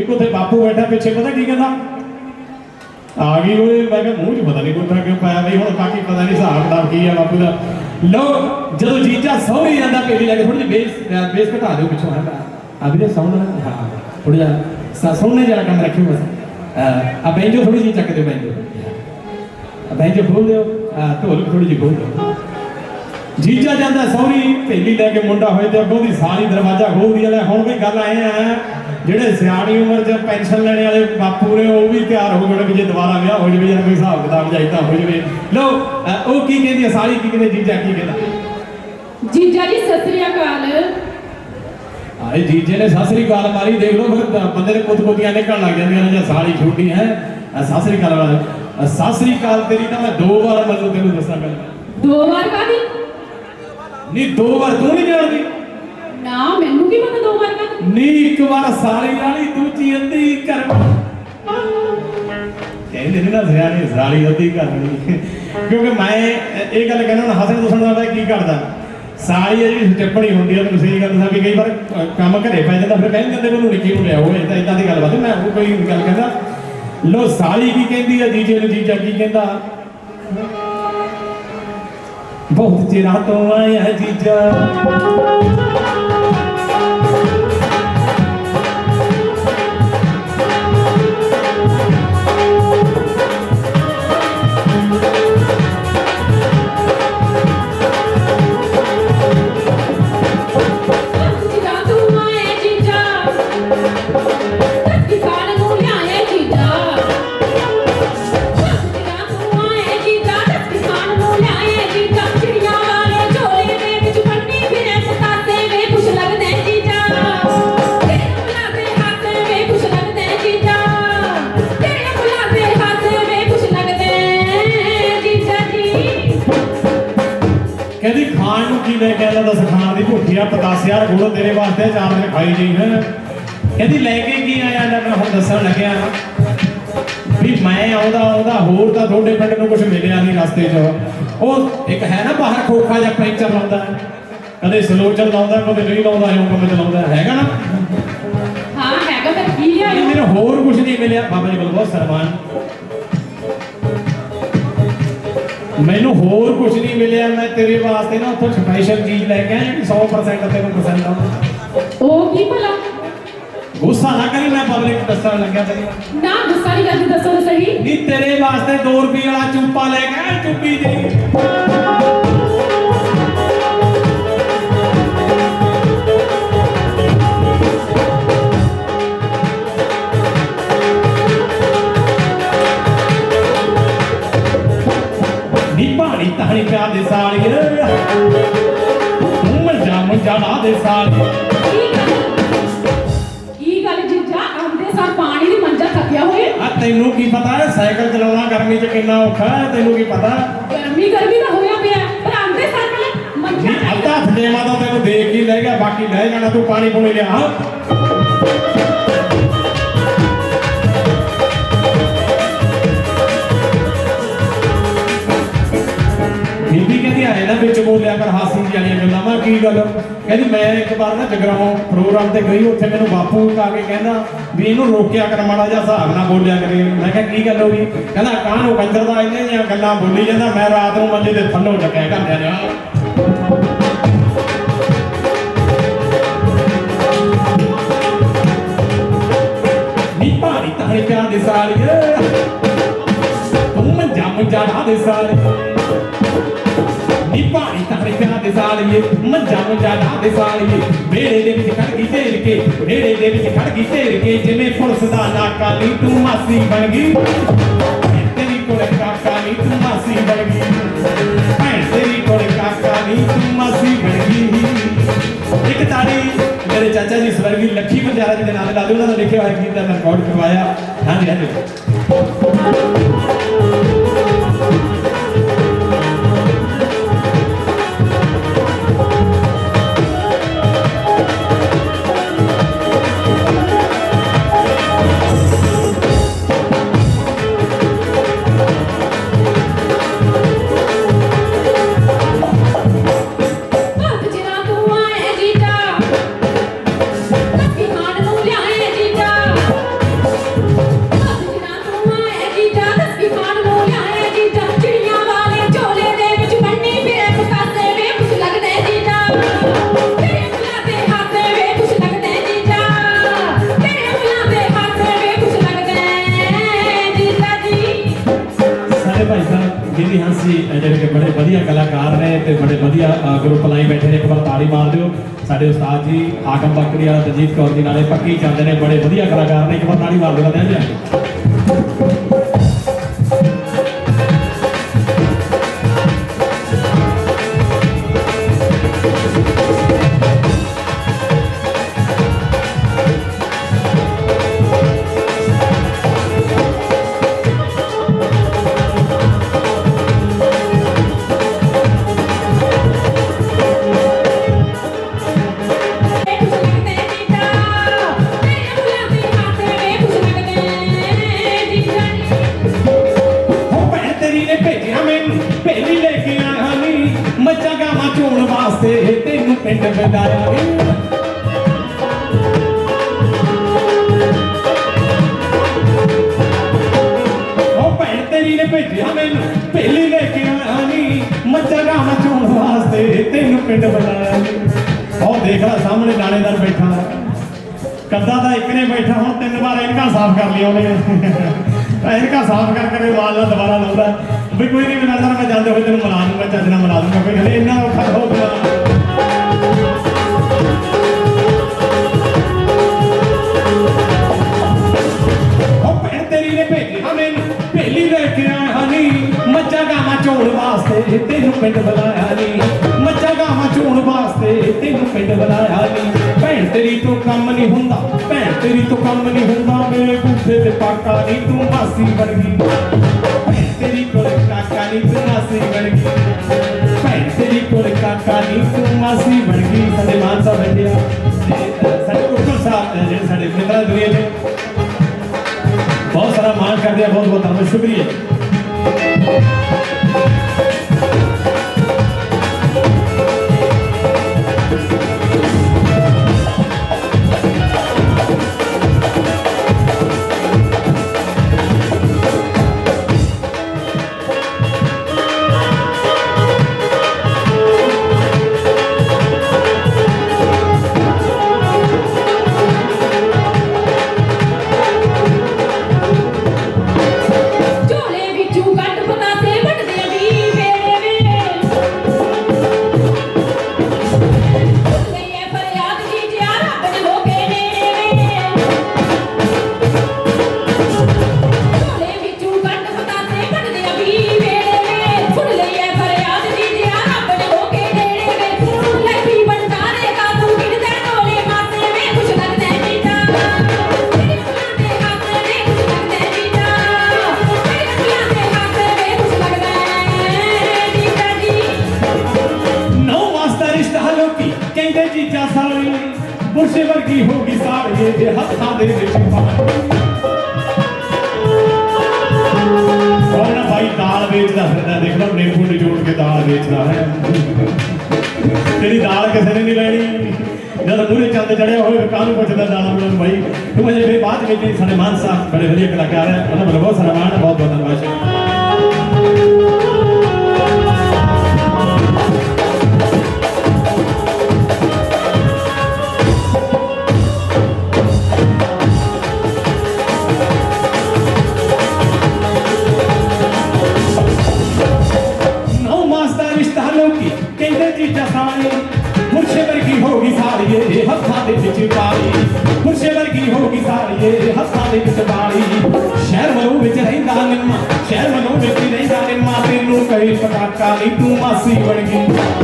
ਇੱਕ ਉੱਥੇ ਬਾਪੂ ਬੈਠਾ ਪਿੱਛੇ, ਪਤਾ ਕੀ ਕਹਿੰਦਾ? ਆ ਗਈ ਓਏ, ਮੈਂ ਕਿਹਾ ਮੂੰਹ 'ਚ ਪਤਾ ਨਹੀਂ ਗੁੱਠਾ ਕਿਉਂ ਪਾਇਆ ਬਈ, ਹੁਣ ਬਾਕੀ ਪਤਾ ਨਹੀਂ ਹਿਸਾਬ ਕਿਤਾਬ ਕੀ ਆ ਬਾਪੂ ਦਾ। ਲੋ ਜਦੋਂ ਜੀਜਾ ਸੌਰੀ ਜਾਂਦਾ ਪੇਲੀ ਲੈ ਕੇ ਥੋੜੀ ਜਿਹੀ ਬੇਸ ਬੇਸ ਘਟਾ ਦਿਓ ਪਿੱਛੋਂ ਹੈ ਆ ਵੀਰੇ ਸਾਊਂਡ ਹਾਂ ਥੋੜਾ ਜਿਹਾ ਸੌਣੇ ਜਰਾ ਕੰਮ ਰੱਖਿਓ ਬਸ। ਆ ਬੈਂਜੋ ਥੋੜੀ ਜਿਹੀ ਚੱਕ ਦਿਓ, ਬੈਂਜੋ। ਆ ਬੈਂਜੋ ਖੋਲ ਦਿਓ, ਆ ਢੋਲ ਥੋੜੀ ਜਿਹੀ ਖੋਲ ਦਿਓ। ਜੀਜਾ ਜਾਂਦਾ ਸੌਰੀ ਢੇਲੀ ਲੈ ਕੇ ਮੁੰਡਾ ਹੋਏ ਤੇ ਅੱਗੋਂ ਦੀ ਸਾਰੀ ਦਰਵਾਜ਼ਾ ਖੋਲਦੀ ਵਾਲੇ ਹੁਣ ਵੀ ਗੱਲ ਆਏ ਆ। ਜਿਹੜੇ ਸਿਆਣੀ ਉਮਰ 'ਚ ਪੈਨਸ਼ਨ ਲੈਣੇ ਵਾਲੇ ਬਾਪੂ ਨੇ ਉਹ ਵੀ ਤਿਆਰ ਹੋ ਗਏ ਕਿ ਜੇ ਦੁਬਾਰਾ ਵਿਆਹ ਹੋ ਜਾਵੇ ਜਾਂ ਕੋਈ ਹਿਸਾਬ ਕਿਤਾਬ ਜਾਈਦਾ ਹੋ ਜਾਵੇ। ਲੋ ਉਹ ਕੀ ਕਹਿੰਦੀ ਆ? ਸਾਰੀ ਕੀ ਕਹਿੰਦੇ ਜੀਜਾ ਕੀ ਕਹਿੰਦਾ? ਜੀਜਾ ਜੀ ਸਤਿ ਸ੍ਰੀ ਅਕਾਲ। ਆਏ ਜੀਜੇ ਨੇ ਸਾਸਰੀ ਕਾਲ ਮਾਰੀ ਦੇਖ ਲਓ ਫਿਰ ਬੰਦੇ ਦੇ ਕੁੱਤ ਕੁੱਤੀਆਂ ਨਿਕਲਣ ਲੱਗ ਜਾਂਦੀਆਂ ਨੇ ਜਾਂ ਸਾਲੀ ਛੋਟੀ ਹੈ। ਸਾਸਰੀ ਕਾਲ ਵਾਲਾ ਸਾਸਰੀ ਕਾਲ ਤੇਰੀ ਤਾਂ ਮੈਂ ਦੋ ਵਾਰ ਮਤਲਬ ਤੈਨੂੰ ਦੱਸਾਂ ਗੱਲ। ਦੋ ਵਾਰ ਕਾਦੀ ਨਹੀਂ ਦੋ ਵਾਰ ਤੂੰ ਨਹੀਂ ਜਾਣਦੀ। ਨਾ ਮੈਨੂੰ ਦੋ ਵਾਰ ਕਾਦੀ ਨੀ, ਇੱਕ ਵਾਰ ਸਾਲੀ ਵਾਲੀ ਦੂਜੀ ਅੱਧੀ ਕਰ ਕਹਿੰਦੇ ਨੇ ਨਾ, ਸਿਆਣੇ, ਸਾਲੀ ਅੱਧੀ ਕਰਨੀ ਕਿਉਂਕਿ ਮੈਂ ਇਹ ਗੱਲ ਕਹਿੰਦਾ ਹੁਣ ਹਸਨ ਦੁਸਣ ਦਾ ਕੀ ਕਰਦਾ? ਸਾਲੀ ਹੈ ਜਿਹੜੀ ਟਿੱਪਣੀ ਹੁੰਦੀ ਹੈ ਤੁਹਾਨੂੰ ਸਹੀ ਗੱਲ ਦੱਸਾਂ ਵੀ ਕਈ ਵਾਰ ਕੰਮ ਘਰੇ ਪੈ ਜਾਂਦਾ, ਫਿਰ ਕਹਿੰਦੇ ਨੇ ਮੈਨੂੰ ਨਿੱਕੀ ਨੂੰ ਹੋਏ ਤਾਂ ਇਦਾਂ ਦੀ ਗੱਲ ਬਾਤ ਮੈਂ ਉਹ ਕੋਈ ਗੱਲ ਕਹਿੰਦਾ ਲੋ ਸਾਲੀ ਕੀ ਕਹਿੰਦੀ ਆ, ਜੀਜੇ ਨੂੰ ਜੀਜਾ ਕੀ ਕਹਿੰਦਾ? ਬਹੁਤ ਚਿਰਾਂ ਤੋਂ ਆਇਆ ਜੀਜਾ ਜੀਜਾ। ਖਾਣ ਨੂੰ ਕੀ ਲੈ ਕੇ ਆਇਆ ਦੱਸ ਖਾਣ ਦੀ ਭੁੱਖੀ ਆ ਪਤਾਸਿਆ ਗੁੜ ਤੇਰੇ ਵਾਸਤੇ ਚਾਰ ਦਿਨ ਖਾਈ ਜਾਈ ਹੈ ਕਹਿੰਦੀ ਲੈ ਕੇ ਕੀ ਆਇਆ ਲੈ ਮੈਂ ਹੁਣ ਦੱਸਣ ਲੱਗਿਆ? ਵੀ ਮੈਂ ਆਉਂਦਾ ਆਉਂਦਾ ਹੋਰ ਤਾਂ ਤੁਹਾਡੇ ਪਿੰਡ ਨੂੰ ਕੁਝ ਮਿਲਿਆ ਨਹੀਂ ਰਸਤੇ 'ਚ। ਉਹ ਇੱਕ ਹੈ ਨਾ ਬਾਹਰ ਖੋਖਾ ਜਾਂ ਪੈਂਚਰ ਲਾਉਂਦਾ। ਕਦੇ ਸਲੋ ਚੱਲ ਲਾਉਂਦਾ ਕਦੇ ਨਹੀਂ ਲਾਉਂਦਾ ਐਂ ਕੰਮ ਚਲਾਉਂਦਾ। ਹੈਗਾ ਨਾ? ਹਾਂ ਹੈਗਾ ਫਿਰ ਕੀ ਲਿਆਇਓ ਮੈਨੂੰ ਹੋਰ ਕੁਝ ਨਹੀਂ ਮਿਲਿਆ। ਬਾਬਾ ਜੀ ਕੋਲ ਬਹੁਤ ਸਨਮਾਨ। ਮੈਨੂੰ ਹੋਰ ਕੁਝ ਨਹੀਂ ਮਿਲਿਆ ਮੈਂ ਤੇਰੇ ਵਾਸਤੇ ਨਾ ਉੱਥੋਂ ਸਪੈਸ਼ਲ ਚੀਜ਼ ਲੈ ਕੇ ਆਇਆ ਜਿਹੜੀ 100% ਤੈਨੂੰ ਪਸੰਦ ਆ ਉਹ ਕੀ ਭਲਾ? ਗੁੱਸਾ ਨਾ ਕਰੀ ਮੈਂ ਪਬਲਿਕ ਦੱਸਣ ਲੱਗਿਆ ਤੇਰੀ ਨਾ ਗੁੱਸਾ ਨਹੀਂ ਕਰਦੀ ਦੱਸੋ ਸਹੀ। ਨਹੀਂ ਤੇਰੇ ਵਾਸਤੇ 2 ਰੁਪਏ ਵਾਲਾ ਚੁੰਪਾ ਲੈ ਕੇ ਆਇਆ ਚੁੰਪੀ ਜੀ ਤਾਣੀ ਪਿਆ ਦੇ ਸਾਲੀਏ ਤੂੰ ਮੰਜਾ ਮੰਜਾ ਲਾ ਦੇ ਸਾਲੀਏ ਕੀ ਗੱਲ? ਜੀਜਾ ਆਂਦੇ ਸਾਰ ਪਾਣੀ ਦੀ ਮੰਜਾ ਥੱਕਿਆ ਹੋਏ ਆ ਤੈਨੂੰ ਕੀ ਪਤਾ ਹੈ ਸਾਈਕਲ ਚਲਾਉਣਾ ਗਰਮੀ 'ਚ ਕਿੰਨਾ ਔਖਾ ਹੈ ਤੈਨੂੰ ਕੀ ਪਤਾ? ਗਰਮੀ ਗਰਮੀ ਤਾਂ ਹੋਇਆ ਪਿਆ ਪਰ ਆਂਦੇ ਸਾਰ ਪਹਿਲਾਂ ਮੰਜਾ ਅੱਧਾ ਦੇਵਾ ਤਾਂ ਤੈਨੂੰ ਦੇਖ ਹੀ ਲੈ ਗਿਆ ਬਾਕੀ ਲੈ ਜਾਣਾ ਤੂੰ ਪਾਣੀ ਪੂਣੀ ਲਿਆ। ਹਾਂ ਬੀਬੀ ਵਿੱਚ ਬੋਲਿਆ ਕਰ, ਹਾਸੀ ਵਾਲੀਆਂ ਗੱਲਾਂ। ਵਾ ਕੀ ਗੱਲ? ਕਹਿੰਦੀ, ਮੈਂ ਇੱਕ ਵਾਰ ਨਾ ਜਗਰਾਉਂ ਪ੍ਰੋਗਰਾਮ ਤੇ ਗਈ, ਉੱਥੇ ਮੈਨੂੰ ਬਾਪੂ ਆ ਕੇ ਕਹਿੰਦਾ ਵੀ ਇਹਨੂੰ ਰੋਕਿਆ ਕਰ, ਮਾੜਾ ਜਿਹਾ ਹਿਸਾਬ ਨਾਲ ਬੋਲਿਆ ਕਰੇ। ਮੈਂ ਕਿਹਾ, ਕੀ ਗੱਲ ਹੋ ਗਈ? ਕਹਿੰਦਾ ਕਾਹਨੂੰ ਕੰਜਰ ਦਾ ਇਹਨੇ ਜਿਹੀਆਂ ਗੱਲਾਂ ਬੋਲੀ ਜਾਂਦਾ, ਮੈਂ ਰਾਤ ਨੂੰ ਮੰਜੇ ਦੇ ਥੱਲੋਂ ਚੱਕਿਆ ਘਰ ਜਾ ਨੀ ਦੇ ਸਾਲੀਏ, ਤੂੰ ਮੰਜਾ ਮੰਜਾ ਢਾ ਦੇ ਸਾਲੀਏ। ਦੇ ਸਾਲੀਏ ਮੰਜਾ ਮੰਜਾ ਢਾ ਦੇ ਸਾਲੀਏ। ਵੇੜੇ ਦੇ ਵਿੱਚ ਖੜ ਗਈ ਢੇਰ ਕੇ ਵੇੜੇ ਦੇ ਵਿੱਚ ਖੜ ਗਈ ਢੇਰ ਕੇ। ਜਿਵੇਂ ਪੁਲਿਸ ਦਾ ਨਾਕਾ ਨੀ ਤੂੰ ਮਾਸੀ ਬਣ ਗਈ। ਤੇਰੀ ਕੋਲ ਕਾਕਾ ਨੀ ਤੂੰ ਮਾਸੀ ਬਣ ਗਈ। ਭੈਣ ਤੇਰੀ ਕੋਲ ਕਾਕਾ ਨੀ ਤੂੰ ਮਾਸੀ ਬਣ ਗਈ। ਇੱਕ ਤਾੜੀ ਮੇਰੇ ਚਾਚਾ ਜੀ ਸਵਰਗੀ ਲੱਖੀ ਬੰਜਾਰਾ ਜੀ ਦੇ ਨਾਮ ਲਾ ਦਿਓ, ਉਹਨਾਂ ਦਾ ਲਿਖਿਆ ਹੋਇਆ ਗੀਤ ਦਾ ਰਿਕਾਰਡ ਕਰਵਾਇਆ। ਹਾਂਜੀ ਹਾਂਜੀ। ਗਰੁੱਪ ਲਾਈ ਬੈਠੇ ਨੇ, ਇੱਕ ਵਾਰ ਤਾੜੀ ਮਾਰ ਦਿਓ। ਸਾਡੇ ਉਸਤਾਦ ਜੀ ਹਾਕਮ ਬੱਕਰੀ ਵਾਲਾ ਤਜੀਤ ਕੌਰ ਜੀ ਨਾਲੇ ਪੱਕੀ ਚੱਲਦੇ ਨੇ, ਬੜੇ ਵਧੀਆ ਕਲਾਕਾਰ ਨੇ, ਇੱਕ ਵਾਰ ਤਾੜੀ ਮਾਰ ਦਿਓ ਕਹਿੰਦੇ ਆ ਪਿੰਡ ਬਦਾਇਆ ਉਹ ਭੈਣ ਤੇਰੀ ਨੇ ਭੇਜਿਆ ਮੈਨੂੰ, ਭੇਲੀ ਲੈ ਕੇ ਆਇਆ ਮੱਝਾਂ ਗਾਵਾਂ ਚੋਣ ਵਾਸਤੇ ਤੈਨੂੰ ਪਿੰਡ ਬਦਾਇਆ ਉਹ ਦੇਖ ਲੈ ਸਾਹਮਣੇ ਦਾਣੇਦਾਰ ਬੈਠਾ। ਕੱਦਾ ਤਾਂ ਇੱਕ ਨੇ ਬੈਠਾ, ਹੁਣ ਤਿੰਨ ਵਾਰ ਇਨਕਾ ਸਾਫ਼ ਕਰ ਲਿਆ ਉਹਨੇ। ਇਨਕਾ ਸਾਫ਼ ਕਰ ਕੇ ਵਾਲ ਦੁਬਾਰਾ ਲਾਉਂਦਾ। ਵੀ ਕੋਈ ਨਹੀਂ ਮੈਂ ਨਜ਼ਰ ਮੈਂ ਜਾਂਦੇ ਹੋਏ ਤੈਨੂੰ ਮਿਲਾ ਦੂੰਗਾ, ਚੱਜ ਨਾਲ ਮਿਲਾ ਦੂੰਗਾ। ਕੋਈ ਹਲੇ ਇੰਨਾ ਪਿੰਡ ਬੁਲਾਇਆ ਨੀ। ਮੱਝਾਂ ਗਾਵਾਂ ਚੋਣ ਵਾਸਤੇ ਤੈਨੂੰ ਪਿੰਡ ਬੁਲਾਇਆ ਨੀ। ਭੈਣ ਤੇਰੀ ਤੋਂ ਕੰਮ ਨਹੀਂ ਹੁੰਦਾ, ਭੈਣ ਤੇਰੀ ਤੋਂ ਕੰਮ ਨਹੀਂ ਹੁੰਦਾ। ਮੇਰੇ ਗੁੱਸੇ ਤੇ ਪਾਕਾ ਨਹੀਂ ਤੂੰ ਮਾਸੀ ਵਰਗੀ। ਭੈਣ ਤੇਰੀ ਕੋਲ ਕਾਕਾ ਨਹੀਂ ਤੂੰ ਮਾਸੀ ਵਰਗੀ। ਭੈਣ ਤੇਰੀ ਕੋਲ ਕਾਕਾ ਨਹੀਂ ਤੂੰ ਮਾਸੀ ਵਰਗੀ। ਸਾਡੇ ਮਾਨ ਸਾਹਿਬ ਬੈਠੇ ਸਾਡੇ ਉੱਪਰ ਸਾਹਿਬ ਜਿਹੜੇ ਸਾਡੇ ਮਿੱਤਰਾਂ ਦੁਨੀਆ ਦੇ। ਬਹੁਤ ਸਾਰਾ ਮਾਣ ਕਰਦੇ ਆ ਬਹੁਤ ਬਹੁਤ ਧੰਨਵਾਦ, ਸ਼ੁਕਰੀਆ। ਕਹਿੰਦੇ ਜੀਜਾ ਸਾਲੀ ਬੁਰਸ਼ੇ ਵਰਗੀ ਹੋ ਗਈ ਸਾੜੀ ਦੇ ਹੱਥਾਂ ਦੇ ਵਿੱਚ ਪਾਣੀ ਭਾਈ ਦਾਲ ਵੇਚਦਾ ਫਿਰਦਾ, ਦੇਖ ਨਿੰਬੂ ਨਿਚੋੜ ਕੇ ਦਾਲ ਵੇਚਦਾ ਹੈ। ਤੇਰੀ ਦਾਲ ਕਿਸੇ ਨੇ ਨਹੀਂ ਲੈਣੀ। ਜਦ ਪੂਰੇ ਚੰਦ ਚੜਿਆ ਹੋਵੇ ਕਾਹਨੂੰ ਪੁੱਛਦਾ ਦਾਲਾਂ ਨੂੰ ਭਾਈ ਤੂੰ ਅਜੇ ਫਿਰ ਬਾਅਦ ਵਿੱਚ ਸਾਡੇ ਮਾਨ ਸਾਹਿਬ ਬੜੇ ਵਧੀਆ ਕਲਾਕਾਰ ਹੈ। ਉਹਨਾਂ ਵੱਲੋਂ ਬਹੁਤ ਸਾਰਾ ਮਾਣ ਬਹੁਤ ਬਹੁਤ ਧੰਨਵਾਦ। அனைத்தும் அசைவடைகின்றன